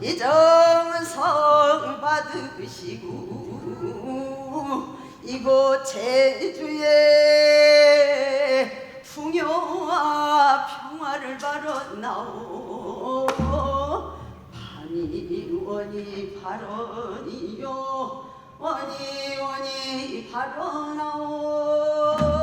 이정성 받으시고 이곳 제주에 풍요와 평화를 바라나오. 밤이 원이 바라니요. 원이 원이 바라나오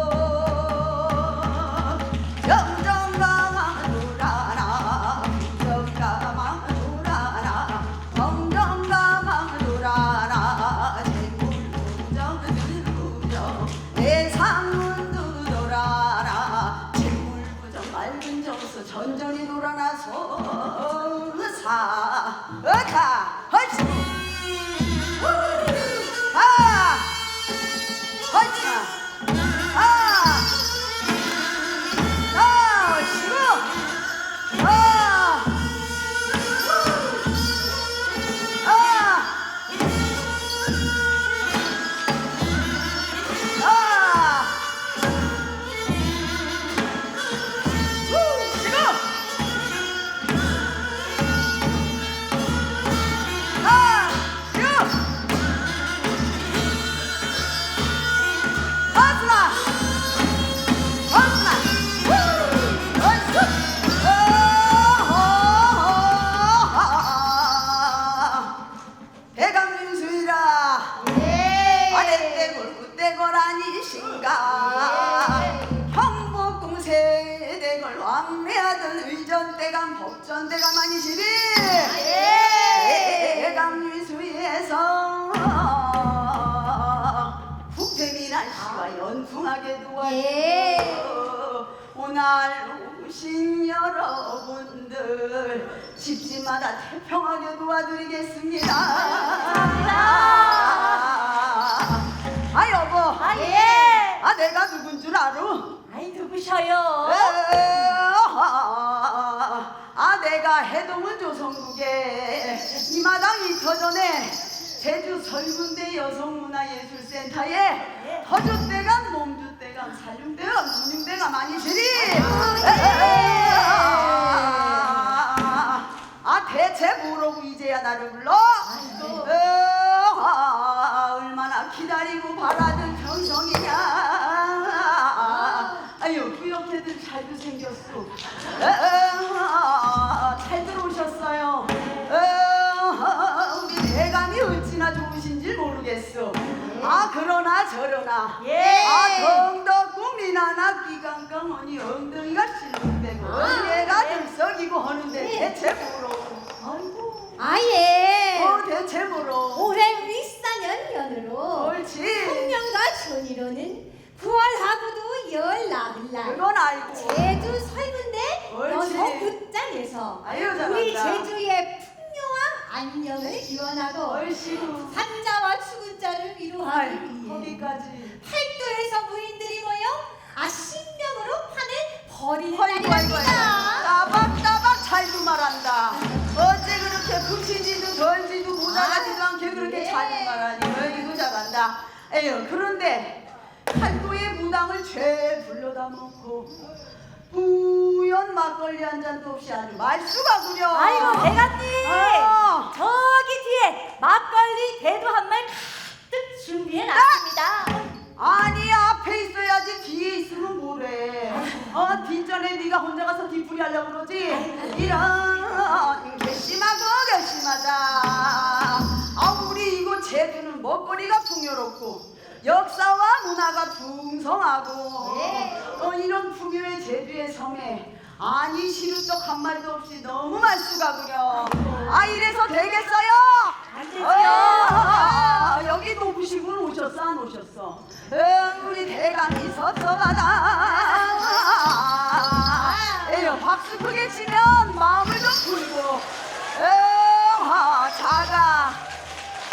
대감 법전 대감 아니시리 대감민수에서 국태민한 씨와 연풍하게 두어 예. 오날 오신 여러분들 집집마다 태평하게 도와드리겠습니다. 아 여보, 아, 예. 아 내가 누군 줄 알아? 아이 누구셔요? 아 내가 해동은 조선국에. 이 마당 이터 전에 제주 설문대 여성문화예술센터에 터줏대감 몸주대감 살림대감 군림대감 아니시리 아 대체 뭐라고 이제야 나를 불러? 아이고. 아, 얼마나 기다리고 바라던 정성이냐. 아유 그렇게들 잘도 생겼어 그러나 저러나 예. 아 덩덕고 미나나 기강강 언니 엉덩이가 실룩대고 언니가 들썩이고 하는데 대체 뭐로 아이고. 아예. 어 대체 뭐로 올해 윗사년년으로 옳지 풍년과 천이로는 9월하고도 열 나흘날 그건 알고 제주 설문대 옳지. 아유, 잘한다. 우리 제주의 풍요한 안녕을 기원하고 얼씨구 산자와 아이 위로하기 위해 거기까지. 팔도에서 무인들이 모여 아신명으로 판을 아이고 날입니다. 따박따박 잘도 말한다. 어째 그렇게 붙이지도 던지도 모자라지도 않게 그렇게 네. 잘도 말하니 어이구 잘한다. 에휴 그런데 팔도의 무당을 죄 불러다 놓고 부연 막걸리 한 잔도 없이 아주 말수가 구려. 아이고 대감님! 아. 저기 뒤에 막걸리 대도 한말 가득 준비해 놨습니다. 아니 앞에 있어야지 뒤에 있으면 뭐래? 어 뒷전에 네가 혼자 가서 뒤풀이 하려고 그러지? 이런 괘씸하고 괘씸하다. 아 우리 이곳 제주는 먹거리가 풍요롭고 역사와 문화가 풍성하고. 네. 어, 이런 풍요의 제주의 성에 아니 시루떡 한 마리도 없이 너무 말수가구려. 아 이래서 되겠어요? 앉으세요. 아, 여기 높으시분 오셨어 안 오셨어? 응, 우리 대감이 섭섭하다. 아. 에요 박수 크게 치면 마음을 좀 풀고. 에요 아, 작아.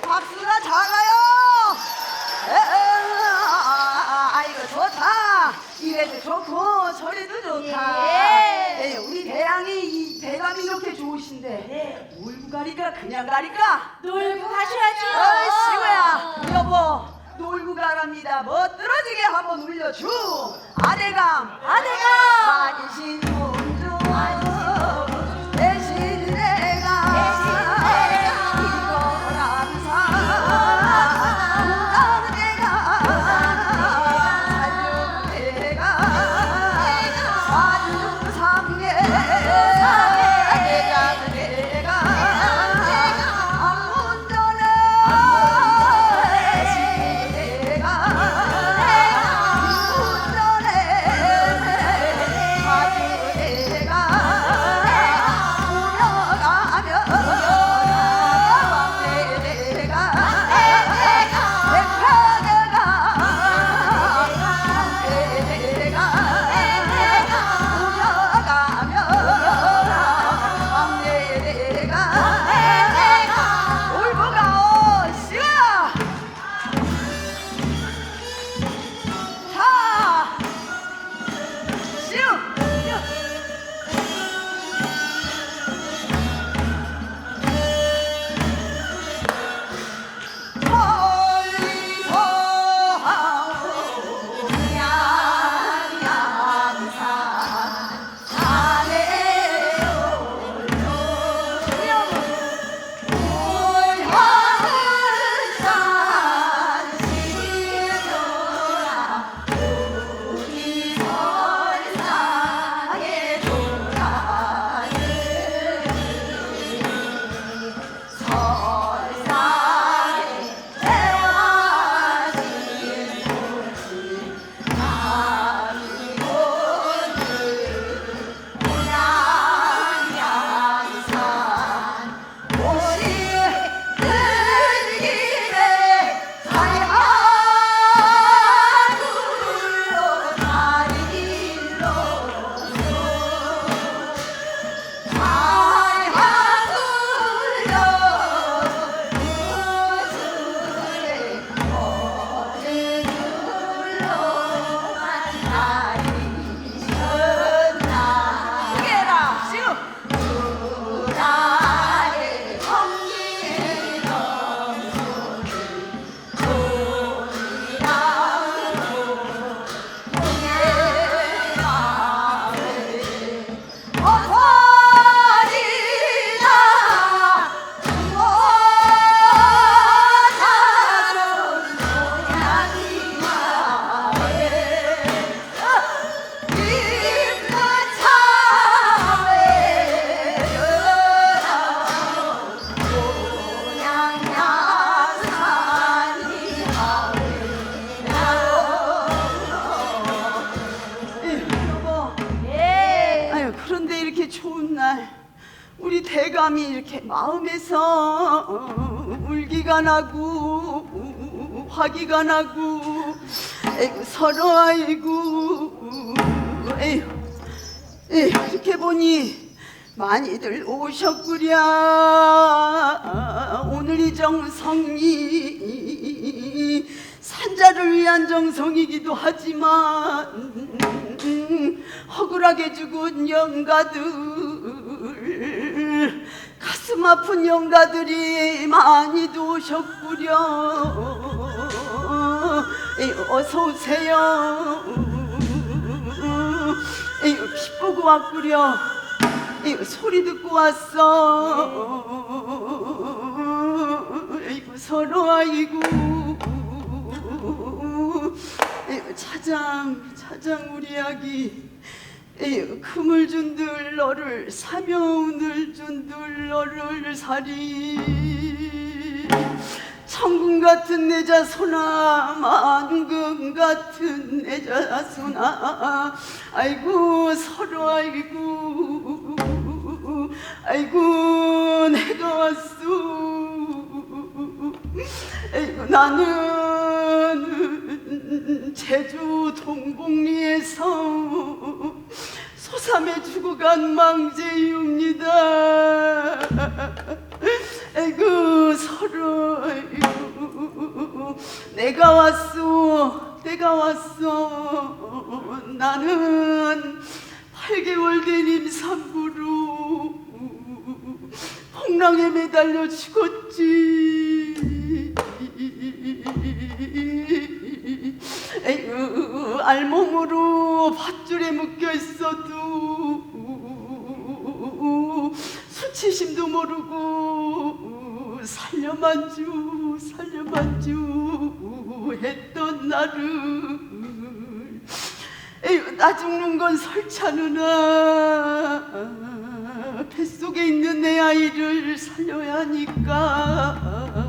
박수가 작아요. 에요 아, 아, 아 이고 좋다. 이래도 좋고 소리도 좋다. 예. 예, 우리 대양이 이 대감이 이렇게 좋으신데 울고 가니까 그냥 가니까. 놀고 가셔야죠. 어이 시구야 여보 놀고 가랍니다. 멋들어지게 한번 울려주. 아대감 아내가 만신 공 마음에서 어, 울기가 나고 화기가 나고 에이구 서로 아이고 에휴 에휴 이렇게 보니 많이들 오셨구랴. 오늘 이 정성이 산자를 위한 정성이기도 하지만 허술하게 죽은 영가들 가슴 아픈 영가들이 많이도 오셨구려. 에이, 어서 오세요. 보고 왔구려. 소리 듣고 왔어. 에이구 서로 아이고 차장 차장 우리 아기 금을 준들 너를 사명을 준들 너를 사리. 천금 같은 내 자손아 만금 같은 내 자손아 아이고 서로 아이고 아이고 내가 왔어 아이고 나는 제주 동복리에서 소삼에 죽어간 망제이옵니다. 아이고 서로 내가 왔소 때가 왔어 나는 8개월 된 임산부로 풍랑에 매달려 죽었지. 에휴, 알몸으로 밧줄에 묶여 있어도 수치심도 모르고 살려만 주 살려만 주 했던 나를. 나 죽는 건 설찬우나. 뱃속에 있는 내 아이를 살려야 하니까.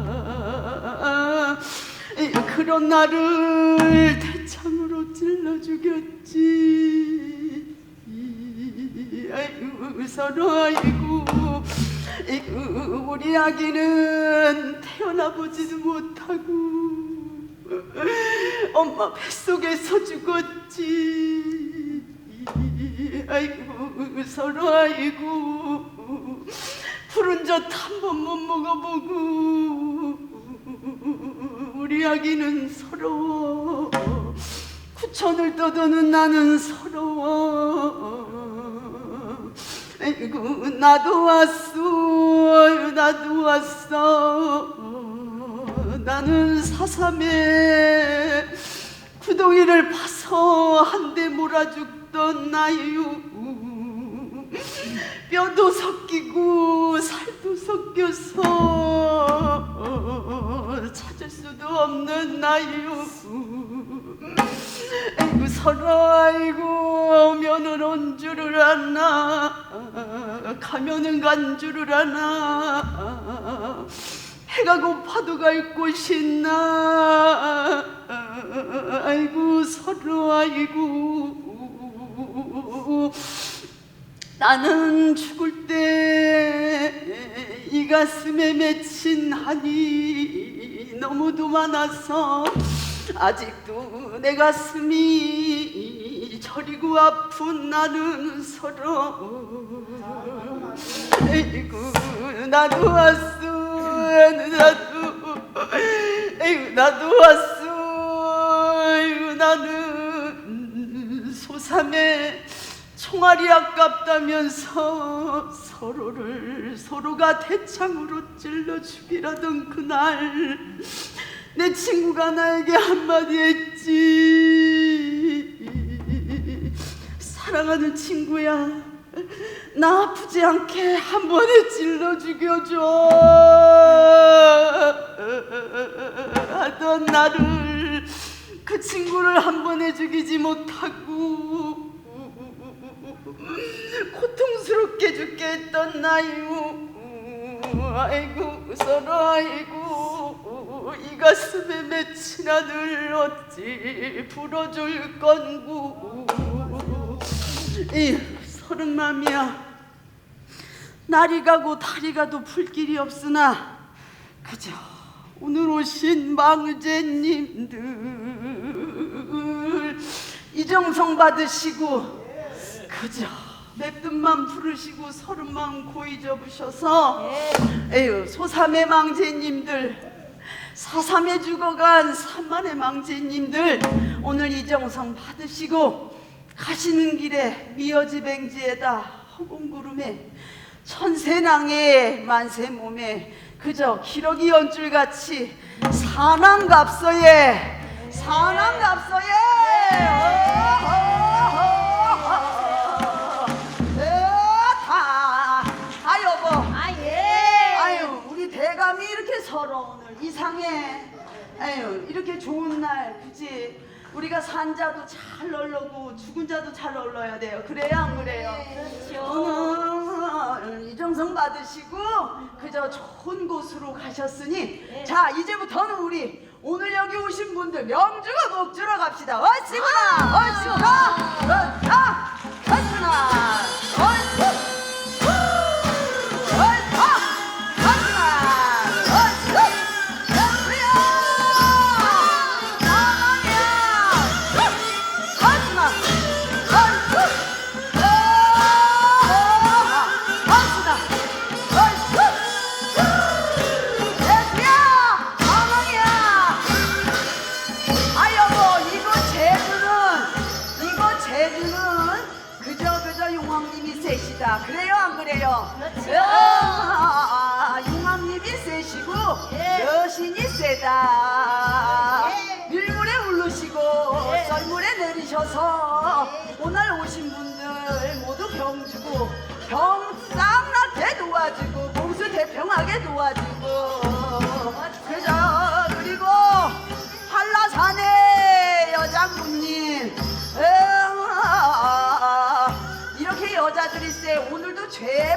그런 나를 대창으로 찔러 죽였지 아이고 아이고 우리 아기는 태어나 보지도 못하고 엄마 뱃속에서 죽었지. 아이고 서로 아이고 푸른 젓한번 못 먹어보고 우리 아기는 서러워. 구천을 떠도는 나는 서러워 아이고 나도 왔어. 나도 왔어. 나는 사삼에 구덩이를 파서 한 대 몰아 죽던 나유. 뼈도 섞이고 살도 섞여서 찾을 수도 없는 나유 아이고 서로 아이고 오면은 온 줄을 아나 가면은 간 줄을 아나 해가 고파도 갈 곳이 나 아이고 서로 아이고. 나는 죽을 때 이 가슴에 맺힌 한이 너무도 많아서 아직도 내 가슴이 저리고 아픈 나는 서러워 에이구 나도 왔어 나도 에이구 나도 왔어 에이구 나는 소삼에 총알이 아깝다면서 서로를 서로가 대창으로 찔러 죽이라던 그날 내 친구가 나에게 한마디 했지. 사랑하는 친구야 나 아프지 않게 한 번에 찔러 죽여줘. 하던 나를 그 친구를 한 번에 죽이지 못하고 고통스럽게 죽게 했던 나유 아이고 서로 아이고 이 가슴에 맺힌 하늘 어찌 풀어줄 건구? 이 서른 맘이야. 날이 가고 달이 가도 풀 길이 없으나 그저 오늘 오신 망제님들 이정성 받으시고 그저 맵든만 부르시고 서른 마음 고이 접으셔서 에휴 소삼의 망제님들 사삼에 죽어간 삼만의 망제님들 오늘 이정성 받으시고 가시는 길에 미어지 뱅지에다 허공 구름에 천세낭에 만세 몸에 그저 기러기 연줄같이 사남갑서에 사남갑서에 다, 아 여보 아 예. 아유 우리 대감이 이렇게 서러 오 늘 이상해 아유 이렇게 좋은 날 그지 우리가 산 자도 잘 널르고 죽은 자도 잘 널러야 돼요. 그래야 안 그래요? 오늘 이정성 받으시고 그저 좋은 곳으로 가셨으니 자 이제부터는 우리 오늘 여기 오신 분들 명주가 목주러 갑시다. 얼씨구나 얼씨구나 얼씨구나 얼씨구나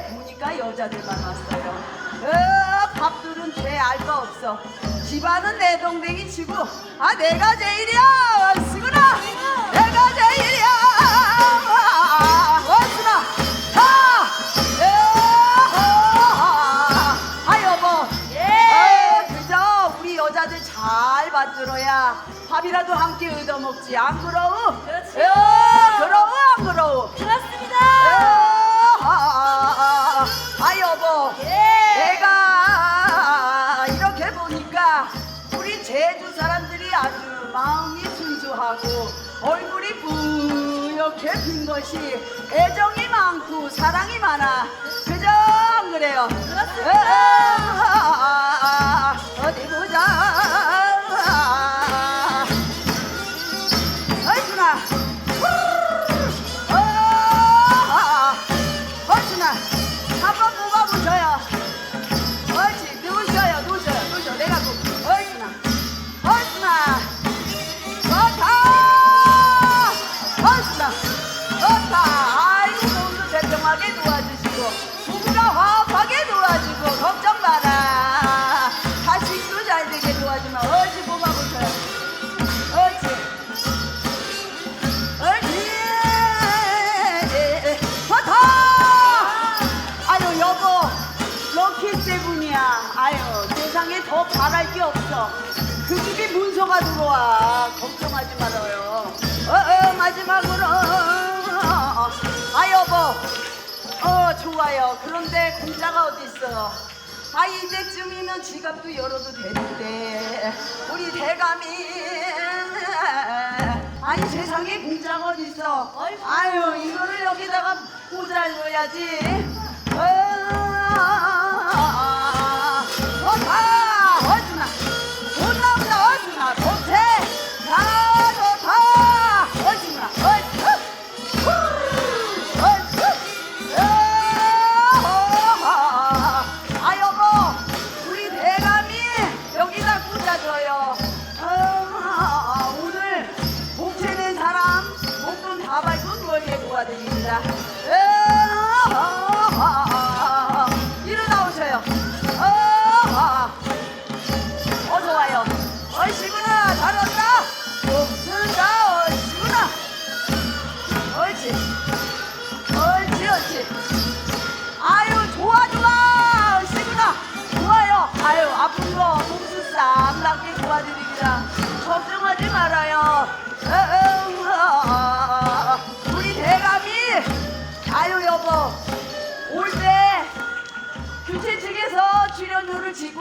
보니까 여자들만 왔어요? 어, 밥들은 죄 알 거 없어. 집안은 내 동댕이 치고 아 내가 제일이야. 쓰구나 내가 제일이야. 어스나 아! 여보 예. 어, 그저 우리 여자들 잘 받들어야 밥이라도 함께 얻어먹지. 안 그러우? 그렇지. 어, 그러우 안 그러우? 그렇습니다. 여보 예. 내가 이렇게 보니까 우리 제주 사람들이 아주 마음이 순수하고 얼굴이 뿌옇게 핀 것이 애정이 많고 사랑이 많아. 그저 안 그래요? 아, 어디 보자 아유 세상에 더 바랄 게 없어. 그 집이 문서가 들어와. 걱정하지 말아요. 어, 어 마지막으로. 아 여보. 어 좋아요. 그런데 공짜가 어디 있어? 아 이제쯤이면 지갑도 열어도 되는데. 우리 대감이. 아니 세상에 공짜가 어디 있어? 아유 이거를 여기다가 꽂아줘야지. 아,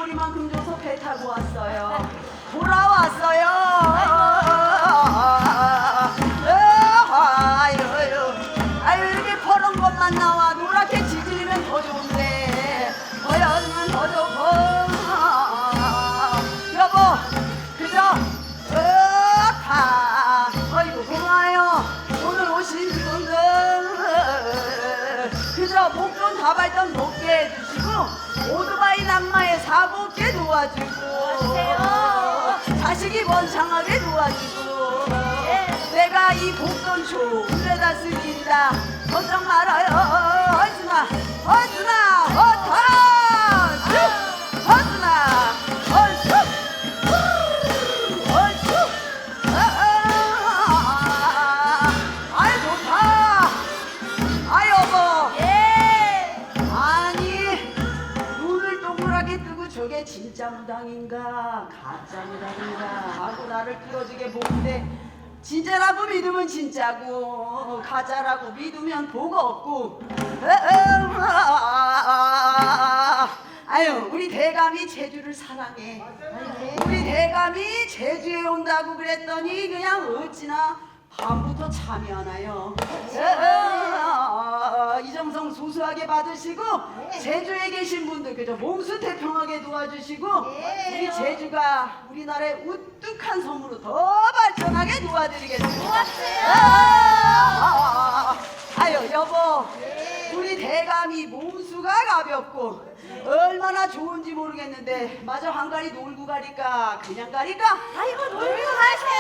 쥐꼬리만큼 줘서 배 타고 왔어요. 돌아왔어요. 아유, 아유, 이렇게 퍼런 것만 나와. 노랗게 지지리면 더 좋은데. 보여주면 더 좋고. 없게 도와주고. 자식이 번창하게 도와주고 예. 내가 이 복돈 좋은 데다 쓰긴다 걱정 말아요 어순아 어순아 어타 어순아 어순 어순 아이 좋다 아 여보 예. 아니 눈을 동그랗게 뜨고 저게 진짜 무당인가? 가짜 무당인가? 하고 나를 끌어주게 보는데 진짜라고 믿으면 진짜고 가짜라고 믿으면 복 없고. 아유 우리 대감이 제주를 사랑해. 우리 대감이 제주에 온다고 그랬더니 그냥 어찌나 밤부터 잠이 안 와요 그저 이정성 소소하게 받으시고 네. 제주에 계신 분들 그저 몸수 태평하게 도와주시고 네. 우리 제주가 우리나라의 우뚝한 섬으로 더 발전하게 도와드리겠습니다. 아, 아 유 여보 네. 우리 대감이 몸수가 가볍고 얼마나 좋은지 모르겠는데 마저 한 가리 놀고 가릴까 그냥 가릴까 아이고 놀고 가세요.